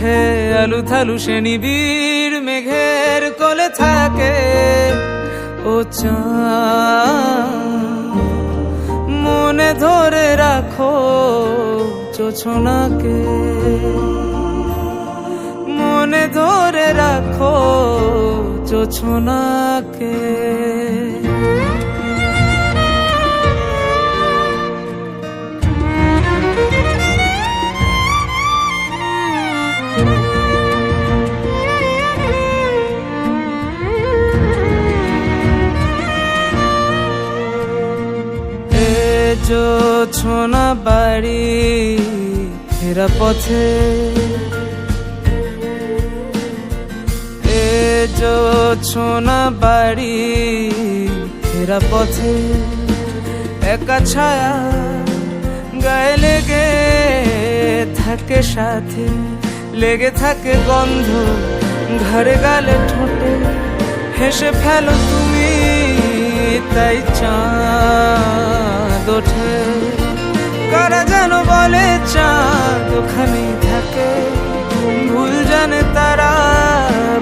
মাঠে আলু থালু সে নিবিড় মেঘের কোলে থাকে। ও মনে ধরে রাখো চোছনাকে মনে ধরে রাখো চোছনাকে ছোনা বাড়ি ফেরা পথে। এ ছোনা বাড়ি ফেরা পথে। একা ছায়া গায়ে লেগে থাকে সাথে। লেগে থাকে গন্ধ ঘরে গালে ঠোঁটে। হেসে ফেলো তুমি তাই চাঁদ। ওঠে। কারা যেন বলে, চাঁদ ওখানেই থাকে। ভুল জানে তারা,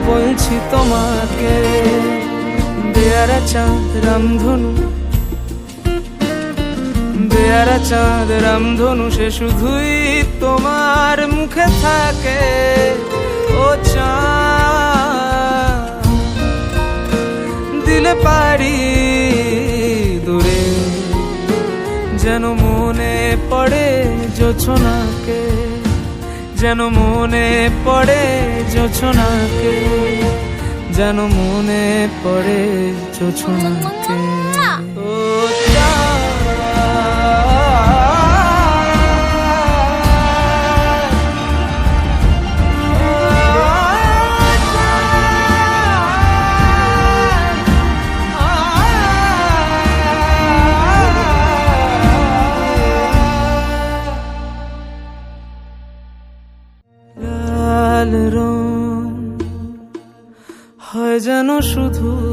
বলছি তোমাকে। বেয়ারা চাঁদ, রামধনু। বেয়ারা চাঁদ, রামধনু, সে শুধুই তোমার মুখে থাকে। ও চাঁদ। পড়ে জোছনাকে যেন মনে পড়ে জোছনাকে যেন মনে পড়ে জোছনাকে। শুধু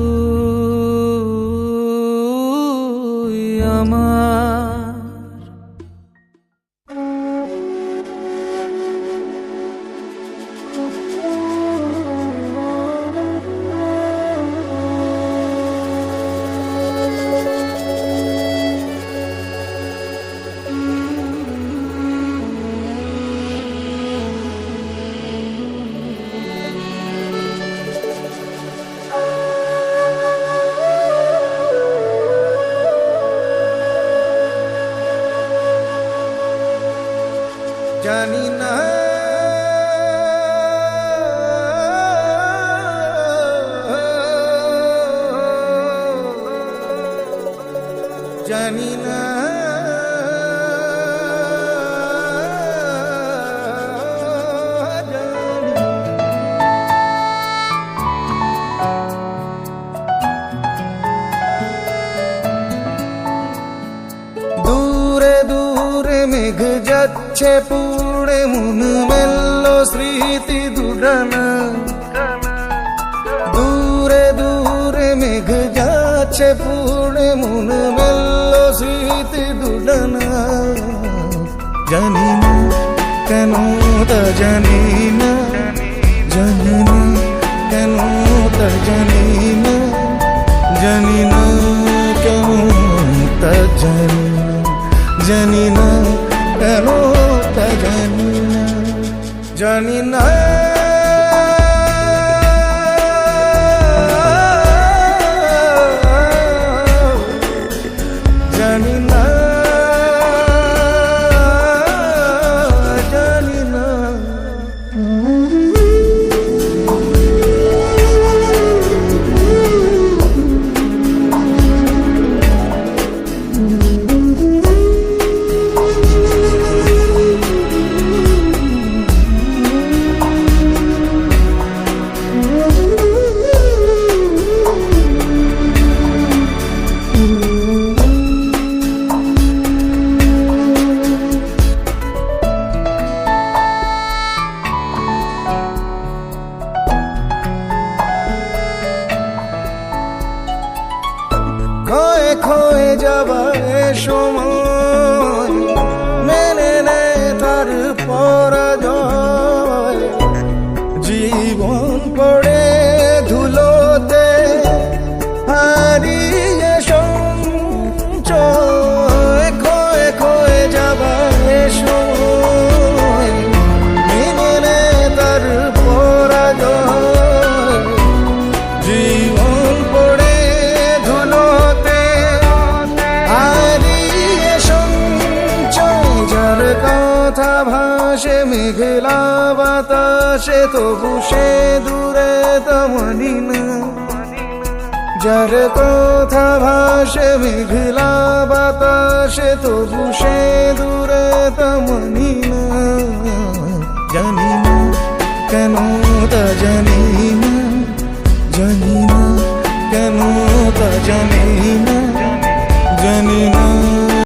স্মৃতি দুডানা। দূরে দূরে মেঘ যাচ্ছে পুরে মন মেলল স্মৃতি দুডানা। জানি না কেন তা জানি জানি না। কথা ভাসে, মেঘলা বাতাসে, তবু সে দূরে তমনি যার কথা ভাসে, মেঘলা বাতাসে, তবু সে দূরে তমনি জানি না কেন তা জানি না জানি না কেন তা জানি না।